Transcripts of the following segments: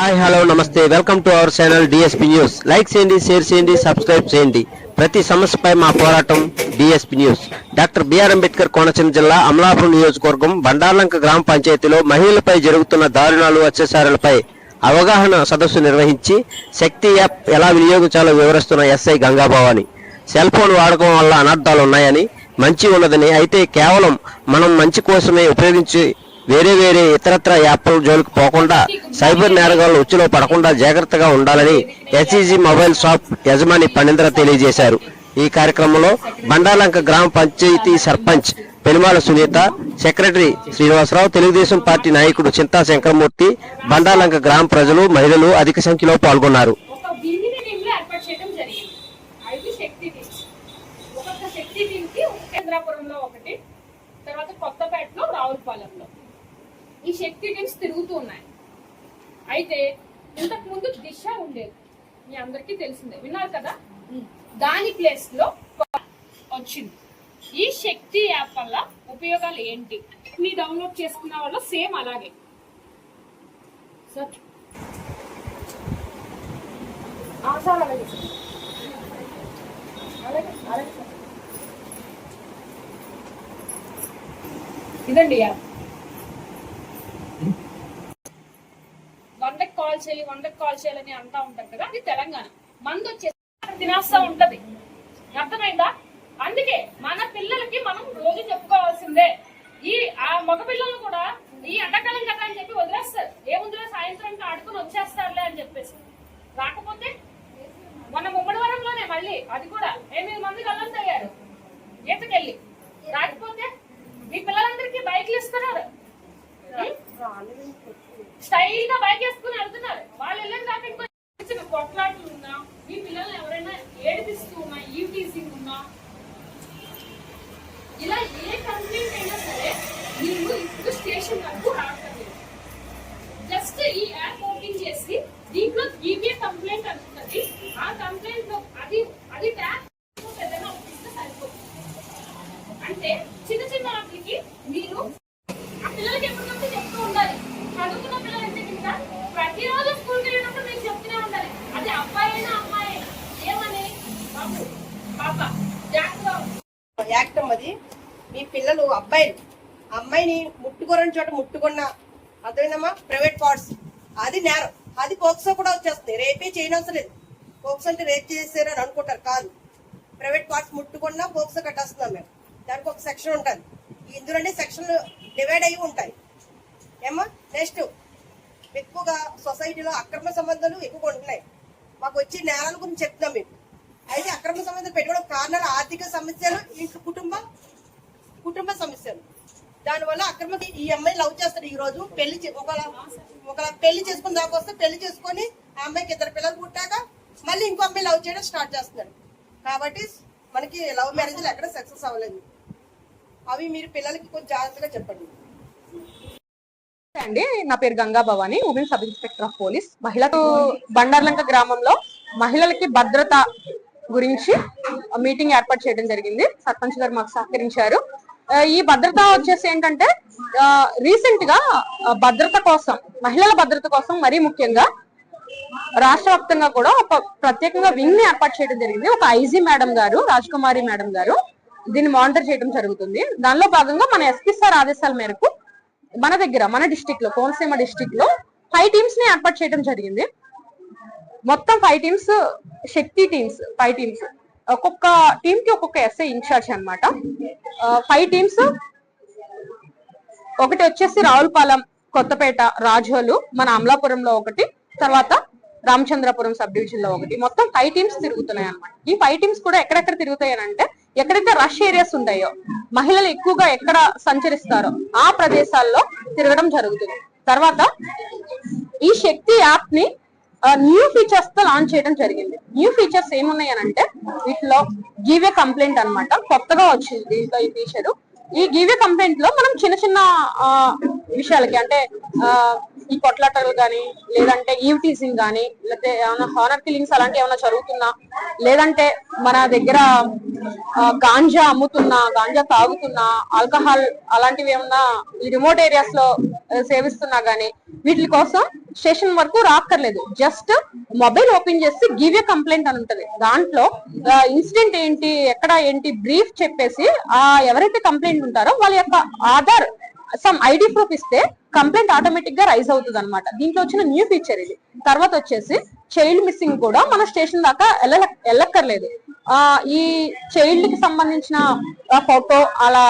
Hi hello నమస్తే. Welcome to our channel DSP news. Like చేయండి share చేయండి subscribe చేయండి. ప్రతి సమస్యపై మా పోరాటం DSP news. Doctor BR Ambedkar Konaseema జిల్లా అమలాపురం నియోజకవర్గం బండార్లంక గ్రామ పంచాయతీలో మహిళలపై జరుగుతున్న దారుణాలు అత్యాచారాలపై అవగాహన సదస్సు నిర్వహించి శక్తి యాప్ ఎలా వినియోగించాలో వివరిస్తున్న ఎస్ఐ గంగాభవాని. సెల్ ఫోన్ వాడకం వల్ల అనర్థాలు ఉన్నాయని మంచి ఉన్నదని. అయితే కేవలం మనం మంచి కోసమే ఉపయోగించి వేరే వేరే ఇతరత్ర యాప్ల జోలికి పోకుండా సైబర్ నేరగాళ్ళు ఉచ్చులో పడకుండా జాగ్రత్తగా ఉండాలని ఎస్ఈజీ మొబైల్ షాప్ యజమాని పణేంద్ర తెలియజేశారు. ఈ కార్యక్రమంలో బండాలంక గ్రామ పంచాయతీ సర్పంచ్ పెనుమాల సునీత సెక్రటరీ శ్రీనివాసరావు తెలుగుదేశం పార్టీ నాయకుడు చింతా శంకరమూర్తి బండాలంక గ్రామ ప్రజలు మహిళలు అధిక సంఖ్యలో పాల్గొన్నారు. తర్వాత కొత్తపేటలో రావులపాలెంలో. ఈ శక్తి టీమ్స్ తిరుగుతూ ఉన్నాయి. అయితే ఇంతకు ముందు దిశ ఉండేది. మీ అందరికీ తెలిసిందే. విన్నారు కదా? దాని ప్లేస్లో వచ్చింది. ఈ శక్తి యాప్ వల్ల ఉపయోగాలు ఏంటి? మీ డౌన్లోడ్ చేసుకున్న వల్ల సేమ్ అలాగే. సార్ ఆ, సార్ అలాగే సార్. అలాగే అలాగే సార్. ఇదండి యాప్ వందకి కాల్ చేయాలి వందకి కాల్ చేయాలని అంటా ఉంటారు కదా అది తెలంగాణ. మందు వచ్చేసి తినేస్తా ఉంటది. అర్థమైందా? అందుకే మన పిల్లలకి మనం రోజు చెప్పుకోవాల్సిందే. ఈ ఆ మగ పిల్లలు కూడా ఈ ఎండాకాలం కదా అని చెప్పి వదిలేస్తారు. ఏముందిలే సాయంత్రం ఆడుకుని వచ్చేస్తారులే అని చెప్పేసి. రాకపోతే మన ముమ్మడివరంలోనే మళ్ళీ అది కూడా ఎనిమిది మంది గల్లంత అయ్యారు ఈతకెళ్ళి రాకపోతే మీ పిల్లలందరికీ బైక్లు ఇస్తున్నారు. స్టైల్గా బైక్ వేసుకుని వెళ్తున్నారు. వాళ్ళు వెళ్ళిన దాకా ఇంకో చిన్న కొట్లాట్లు ఉన్నా మీ పిల్లల్ని ఎవరైనా ఏడిపిస్తూ ఉన్నా ఈవిటీసింగ్ ఉన్నా ఇలా ఏ కంప్లైంట్ అయినా సరే మీరు ఇప్పుడు స్టేషన్ వరకు రావట్లేదు. జస్ట్ ఈ యాప్ ఓపెన్ చేసి దీంట్లో ఈవీఏ కంప్లైంట్ అనుకుంటది ఆ కంప్లైంట్లో అది అది ట్యాప్ పెద్దగా ఒప్పిస్తే సరిపోతుంది అంటే చిన్న చిన్న వాటికి మీరు ఆ పిల్లలకి ఎప్పటికప్పుడు చెప్తూ ఉండాలి చదువుకున్న పిల్లలు అయితే కింద ప్రతిరోజు స్కూల్కి వెళ్ళినప్పుడు మీకు చెప్తూనే ఉండాలి అది అబ్బాయి అయినా అమ్మాయి అయినా ఏమని బాబు పాప జాగ్రత్త యాక్ట్ అది. మీ పిల్లలు అబ్బాయిలు అమ్మాయిని ముట్టుకోరని చోట ముట్టుకున్న అర్థమైందమ్మా? Private parts. అది నేరం. అది పోక్సో కూడా వచ్చేస్తుంది. రేపే చేయనవసరం లేదు. పోక్సో అంటే రేప్ చేసారు అని అనుకుంటారు. కాదు. ప్రైవేట్ పార్ట్స్ ముట్టుకున్నా పోక్సో కట్టేస్తున్నాం మేము. దానికి ఒక సెక్షన్ ఉంటుంది. ఇందులోనే సెక్షన్లు డివైడ్ అయ్యి ఉంటాయి. ఏమ్మా? నెక్స్ట్ ఎక్కువగా సొసైటీలో అక్రమ సంబంధాలు ఎక్కువగా ఉంటున్నాయి. మాకు వచ్చే నేరాల గురించి చెప్తున్నాం మేము. అయితే అక్రమ సంబంధం పెట్టుకోవడం కారణాలు ఆర్థిక సమస్యలు ఇంట్లో కుటుంబ కుటుంబ సమస్యలు. దానివల్ల అక్రమ ఈ అమ్మాయి లవ్ చేస్తాడు ఈ రోజు పెళ్ళి చే- ఒక ఒక పెళ్ళి చేసుకుని దాకా వస్తే పెళ్ళి చేసుకొని ఆ అమ్మాయికి ఇద్దరు పిల్లలు పుట్టాక మళ్ళీ ఇంకో అమ్మాయి లవ్ చేయడం స్టార్ట్ చేస్తున్నాడు. కాబట్టి మనకి లవ్ మ్యారేజ్లు ఎక్కడ సక్సెస్ అవ్వలేదు. అవి మీరు పిల్లలకి కొంచెం జాగ్రత్తగా చెప్పండి. అండి నా పేరు Ganga Bhavani women sub inspector of police. మహిళ బండార్లంక గ్రామంలో మహిళలకి భద్రత గురించి మీటింగ్ ఏర్పాటు చేయడం జరిగింది. సర్పంచ్ గారు మాకు సహకరించారు. ఈ భద్రత వచ్చేసి ఏంటంటే రీసెంట్గా భద్రత కోసం మహిళల భద్రత కోసం మరీ ముఖ్యంగా రాష్ట్ర వ్యాప్తంగా కూడా ఒక ప్రత్యేకంగా వింగ్ని ఏర్పాటు చేయడం జరిగింది. ఒక ఐజీ మేడం గారు రాజకుమారి మేడం గారు దీన్ని మానిటర్ చేయడం జరుగుతుంది. దానిలో భాగంగా మన ఎస్పీ సార్ ఆదేశాల మేరకు మన దగ్గర మన డిస్టిక్లో కోనసీమ డిస్టిక్లో ఫైవ్ టీమ్స్ని ఏర్పాటు చేయడం జరిగింది. మొత్తం five teams Shakti teams five teams ఒక్కొక్క టీమ్కి ఒక్కొక్క ఎస్ఐ ఇన్ఛార్జ్ అనమాట ఫైవ్ టీమ్స్ ఒకటి వచ్చేసి రావులపాలెం కొత్తపేట రాజోలు మన అమలాపురంలో ఒకటి తర్వాత రామచంద్రపురం సబ్ డివిజన్లో ఒకటి. మొత్తం ఫైవ్ టీమ్స్ తిరుగుతున్నాయి అన్నమాట. ఈ ఫైవ్ టీమ్స్ కూడా ఎక్కడెక్కడ తిరుగుతాయి అంటే ఎక్కడైతే రష్ ఏరియాస్ ఉంటాయో మహిళలు ఎక్కువగా ఎక్కడ సంచరిస్తారో ఆ ప్రదేశాల్లో తిరగడం జరుగుతుంది. తర్వాత ఈ శక్తి యాప్ని న్యూ ఫీచర్స్తో లాంచ్ చేయడం జరిగింది. న్యూ ఫీచర్స్ ఏమున్నాయి అని అంటే వీటిలో గివే కంప్లైంట్ అన్నమాట. కొత్తగా వచ్చింది దీంట్లో ఈ ఫీచర్ ఈ గివే కంప్లైంట్లో మనం చిన్న చిన్న ఆ, విషయాలకి అంటే ఆ, ఈ కొట్లాటలు కానీ లేదంటే ఈవ్ టీసింగ్ కానీ లేకపోతే ఏమైనా హానర్ కిల్లింగ్స్ అలాంటివి ఏమైనా జరుగుతున్నా లేదంటే మన దగ్గర గాంజా అమ్ముతున్నా గాంజా తాగుతున్నా ఆల్కహాల్ అలాంటివి ఏమన్నా ఈ రిమోట్ ఏరియాస్లో సేవిస్తున్నా గానీ వీటి కోసం స్టేషన్ వరకు రాక్కర్లేదు. జస్ట్ మొబైల్ ఓపెన్ చేసి గివ్ ఎ కంప్లైంట్ అని ఉంటది. దాంట్లో ఇన్సిడెంట్ ఏంటి ఎక్కడ ఏంటి బ్రీఫ్ చెప్పేసి ఆ ఎవరైతే కంప్లైంట్ ఉంటారో వాళ్ళ యొక్క ఆధార్ సమ్ ఐడి ప్రూఫ్ ఇస్తే కంప్లైంట్ ఆటోమేటిక్గా రైజ్ అవుతుంది అనమాట దీంట్లో వచ్చిన న్యూ ఫీచర్ ఇది. తర్వాత వచ్చేసి చైల్డ్ మిస్సింగ్ కూడా మన స్టేషన్ దాకా వెళ్ళ వెళ్ళక్కర్లేదు ఆ ఈ చైల్డ్కి సంబంధించిన ఫోటో అలా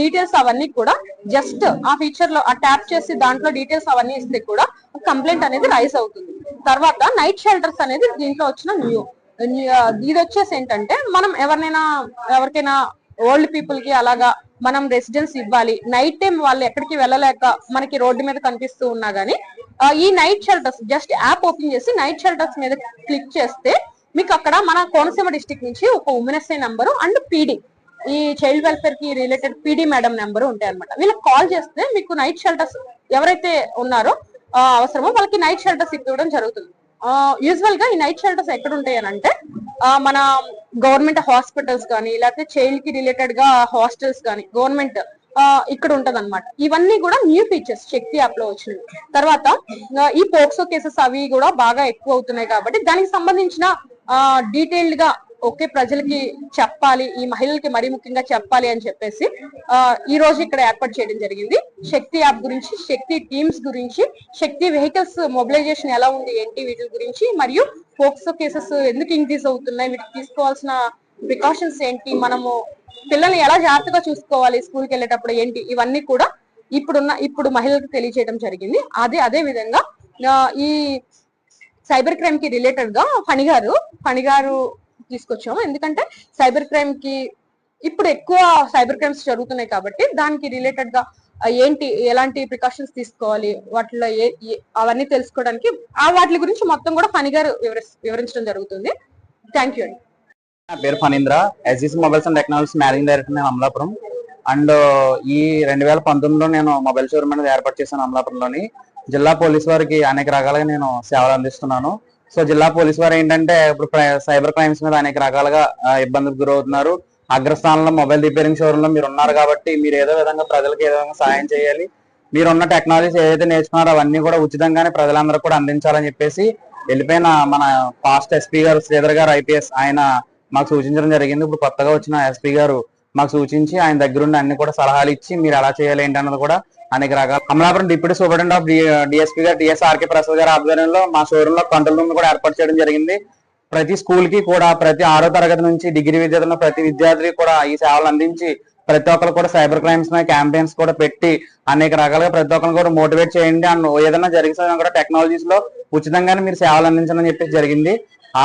డీటెయిల్స్ అవన్నీ కూడా జస్ట్ ఆ ఫీచర్లో ఆ ట్యాప్ చేసి దాంట్లో డీటెయిల్స్ అవన్నీ ఇస్తే కూడా కంప్లైంట్ అనేది రైజ్ అవుతుంది. తర్వాత నైట్ షెల్టర్స్ అనేది దీంట్లో వచ్చిన న్యూ ఇది వచ్చేసి ఏంటంటే మనం ఎవరినైనా ఎవరికైనా ఓల్డ్ పీపుల్కి అలాగా మనం రెసిడెన్స్ ఇవ్వాలి. నైట్ టైం వాళ్ళు ఎక్కడికి వెళ్ళలేక మనకి రోడ్డు మీద కనిపిస్తూ ఉన్నా గానీ ఈ night shelters just app open చేసి నైట్ షెల్టర్స్ మీద క్లిక్ చేస్తే మీకు అక్కడ మన కోనసీమ డిస్టిక్ నుంచి ఒక women SI number and PD ఈ చైల్డ్ వెల్ఫేర్కి రిలేటెడ్ పీడీ మేడం నెంబర్ ఉంటాయి అనమాట వీళ్ళకి కాల్ చేస్తే మీకు నైట్ షెల్టర్స్ ఎవరైతే ఉన్నారో అవసరమో వాళ్ళకి నైట్ షెల్టర్స్ ఇవ్వడం జరుగుతుంది. యూజువల్గా ఈ నైట్ షెల్టర్స్ ఎక్కడ ఉంటాయి అని అంటే మన గవర్నమెంట్ హాస్పిటల్స్ కానీ లేకపోతే చైల్డ్కి రిలేటెడ్గా హాస్టల్స్ కానీ గవర్నమెంట్ ఇక్కడ ఉంటది అనమాట ఇవన్నీ కూడా న్యూ ఫీచర్స్ శక్తి యాప్లో వచ్చినవి. తర్వాత ఈ పోక్సో కేసెస్ అవి కూడా బాగా ఎక్కువ అవుతున్నాయి కాబట్టి దానికి సంబంధించిన డీటెయిల్డ్గా ఓకే ప్రజలకి చెప్పాలి ఈ మహిళలకి మరీ ముఖ్యంగా చెప్పాలి అని చెప్పేసి ఈ రోజు ఇక్కడ ఏర్పాటు చేయడం జరిగింది. శక్తి యాప్ గురించి శక్తి టీమ్స్ గురించి శక్తి వెహికల్స్ మొబిలైజేషన్ ఎలా ఉంది ఏంటి వీటి గురించి మరియు పోక్సో కేసెస్ ఎందుకు ఇంక్రీజ్ అవుతున్నాయి వీటికి తీసుకోవాల్సిన ప్రికాషన్స్ ఏంటి మనము పిల్లల్ని ఎలా జాగ్రత్తగా చూసుకోవాలి స్కూల్కి వెళ్ళేటప్పుడు ఏంటి ఇవన్నీ కూడా ఇప్పుడున్న ఇప్పుడు మహిళలకు తెలియజేయడం జరిగింది. అదే అదే విధంగా ఈ సైబర్ క్రైమ్కి రిలేటెడ్గా ఫణిగారు ఫణిగారు తీసుకొచ్చాము. ఎందుకంటే సైబర్ క్రైమ్కి ఇప్పుడు ఎక్కువ సైబర్ క్రైమ్స్ జరుగుతున్నాయి కాబట్టి దానికి రిలేటెడ్గా ఏంటి ఎలాంటి ప్రికాషన్స్ తీసుకోవాలి వాటిలో ఏ అవన్నీ తెలుసుకోవడానికి ఆ వాటి గురించి మొత్తం కూడా ఫణిగారు గారు వివరించడం జరుగుతుంది. థ్యాంక్ యూ అండి. నా పేరు Phanindra SGC mobiles and technologies managing director నేను అమలాపురం. అండ్ ఈ రెండు వేల పంతొమ్మిదిలో నేను మొబైల్ షోరూమ్ అనేది ఏర్పాటు చేశాను అమలాపురంలోని. జిల్లా పోలీస్ వారికి అనేక రకాలుగా నేను సేవలు అందిస్తున్నాను. సో జిల్లా పోలీస్ వారు ఏంటంటే ఇప్పుడు సైబర్ క్రైమ్స్ మీద అనేక రకాలుగా ఇబ్బందులకు గురవుతున్నారు. అగ్రస్థానంలో మొబైల్ రిపేరింగ్ షోరూంలో మీరు ఉన్నారు కాబట్టి మీరు ఏదో విధంగా ప్రజలకు ఏదో విధంగా సాయం చేయాలి. మీరున్న టెక్నాలజీస్ ఏదైతే నేర్చుకున్నారో అవన్నీ కూడా ఉచితంగానే ప్రజలందరూ కూడా అందించాలని చెప్పేసి వెళ్ళిపోయిన మన పాస్ట్ ఎస్పీ గారు శ్రీధర్ గారు ఐపీఎస్ ఆయన మాకు సూచించడం జరిగింది. ఇప్పుడు కొత్తగా వచ్చిన ఎస్పీ గారు మాకు సూచించి ఆయన దగ్గరుండి అన్ని కూడా సలహాలు ఇచ్చి మీరు ఎలా చేయాలి ఏంటి అన్నది కూడా అనేక రకాల. Amalapuram deputy superintendent of DSP garu DSRK Prasad గారి ఆధ్వర్యంలో మా షోరూమ్లో కంట్రోల్ రూమ్ కూడా ఏర్పాటు చేయడం జరిగింది. ప్రతి స్కూల్కి కూడా ప్రతి ఆరో తరగతి నుంచి డిగ్రీ విద్యార్థులను ప్రతి విద్యార్థికి కూడా ఈ సేవలు అందించి ప్రతి ఒక్కరు కూడా సైబర్ క్రైమ్స్ మీద క్యాంపెయిన్స్ కూడా పెట్టి అనేక రకాలుగా ప్రతి ఒక్కరిని కూడా మోటివేట్ చేయండి. అండ్ ఏదైనా జరిగిన కూడా టెక్నాలజీస్లో ఉచితంగానే మీరు సేవలు అందించడం చెప్పేసి జరిగింది.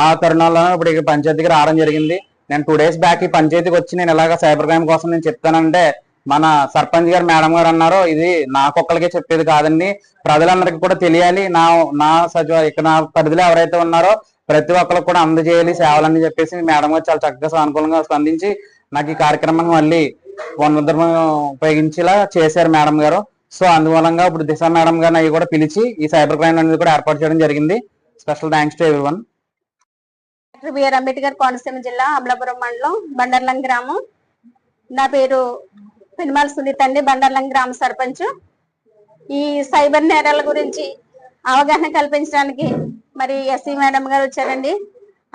ఆ తరుణాల్లో ఇప్పుడు పంచాయతీకి రావడం జరిగింది. నేను టూ డేస్ బ్యాక్ ఈ పంచాయతీకి వచ్చి నేను ఇలాగ సైబర్ క్రైమ్ కోసం నేను చెప్తానంటే మన సర్పంచ్ గారు మేడం గారు అన్నారు ఇది నాకొక్కరికే చెప్పేది కాదండి. ప్రజలందరికీ కూడా తెలియాలి. నా నా సచివ ఇక్కడ నా పరిధిలో ఎవరైతే ఉన్నారో ప్రతి ఒక్కరికి కూడా అందజేయాలి సేవలని చెప్పేసి మేడం గారు చాలా చక్కగా సానుకూలంగా స్పందించి నాకు ఈ కార్యక్రమాన్ని మళ్ళీ పునరుద్ధరణ ఉపయోగించేలా చేశారు మేడం గారు. సో అందువలంగా ఇప్పుడు దిశ మేడం గారిని అవి కూడా పిలిచి ఈ సైబర్ క్రైమ్ అనేది కూడా ఏర్పాటు చేయడం జరిగింది. Special thanks to every one doctor BR Ambedkar Konaseema జిల్లా అమలాపురం మండలం బండర్లం గ్రామం. నా పేరు పెనుమాల సునీత అండి బండర్లం గ్రామ సర్పంచ్. ఈ సైబర్ నేరాల గురించి అవగాహన కల్పించడానికి మరి ఎస్సీ మేడం గారు వచ్చారండి.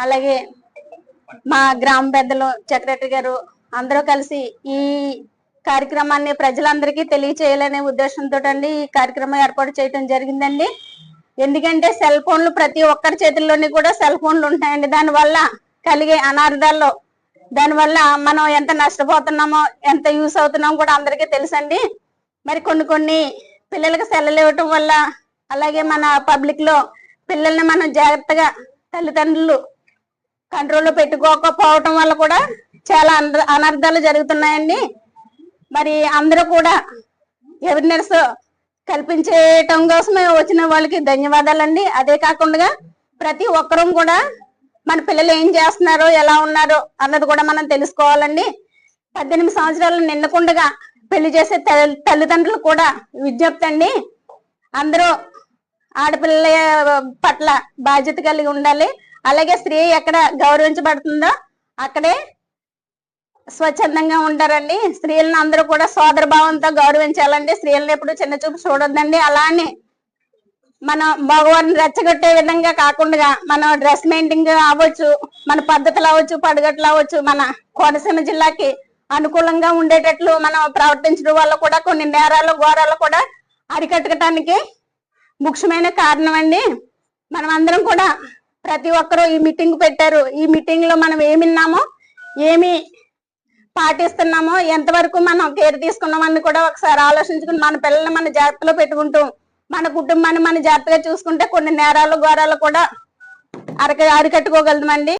అలాగే మా గ్రామ పెద్దలు సెక్రటరీ గారు అందరూ కలిసి ఈ కార్యక్రమాన్ని ప్రజలందరికీ తెలియచేయాలనే ఉద్దేశంతో అండి ఈ కార్యక్రమం ఏర్పాటు చేయడం జరిగిందండి. ఎందుకంటే సెల్ ఫోన్లు ప్రతి ఒక్కరి చేతుల్లోని కూడా సెల్ ఫోన్లు ఉంటాయండి. దానివల్ల కలిగే అనార్థాల్లో దానివల్ల మనం ఎంత నష్టపోతున్నామో ఎంత యూస్ అవుతున్నామో కూడా అందరికీ తెలుసండి. మరి కొన్ని కొన్ని పిల్లలకు సెల్లలు ఇవ్వటం వల్ల అలాగే మన పబ్లిక్లో పిల్లల్ని మనం జాగ్రత్తగా తల్లిదండ్రులు కంట్రోల్లో పెట్టుకోకపోవటం వల్ల కూడా చాలా అనర్థాలు జరుగుతున్నాయండి. మరి అందరూ కూడా అవేర్నెస్ కల్పించేయటం కోసమే వచ్చిన వాళ్ళకి ధన్యవాదాలండి. అదే కాకుండా ప్రతి ఒక్కరూ కూడా మన పిల్లలు ఏం చేస్తున్నారో ఎలా ఉన్నారో అన్నది కూడా మనం తెలుసుకోవాలండి. పద్దెనిమిది సంవత్సరాలు నిండకుండగా పెళ్ళి చేసే తల్లిదండ్రులు కూడా విజ్ఞప్తి అండి. అందరూ ఆడపిల్లల పట్ల బాధ్యత కలిగి ఉండాలి. అలాగే స్త్రీ ఎక్కడ గౌరవించబడుతుందో అక్కడే స్వచ్ఛందంగా ఉంటారండి స్త్రీలను అందరూ కూడా సోదర భావంతో గౌరవించాలండి. స్త్రీలను ఎప్పుడు చిన్న చూపు చూడొద్దండి. అలానే మన మగవారిని రెచ్చగొట్టే విధంగా కాకుండా మన డ్రెస్ మెయింటింగ్ అవ్వచ్చు మన పద్ధతులు అవ్వచ్చు పడగట్లు అవ్వచ్చు మన కోనసీమ జిల్లాకి అనుకూలంగా ఉండేటట్లు మనం ప్రవర్తించడం వల్ల కూడా కొన్ని నేరాలు ఘోరాలు కూడా అరికట్టడానికి ముఖ్యమైన కారణం అండి మనం అందరం కూడా ప్రతి ఒక్కరూ ఈ మీటింగ్ పెట్టారు. ఈ మీటింగ్లో మనం ఏమిన్నామో విన్నామో ఏమి పాటిస్తున్నామో? ఎంతవరకు మనం కేర్ తీసుకున్నామని కూడా ఒకసారి ఆలోచించుకుని మన పిల్లల్ని మన జాగ్రత్తలో పెట్టుకుంటూ మన కుటుంబాన్ని మన జాగ్రత్తగా చూసుకుంటే కొన్ని నేరాలు ఘోరాలు కూడా అరక అరికట్టుకోగలమండి.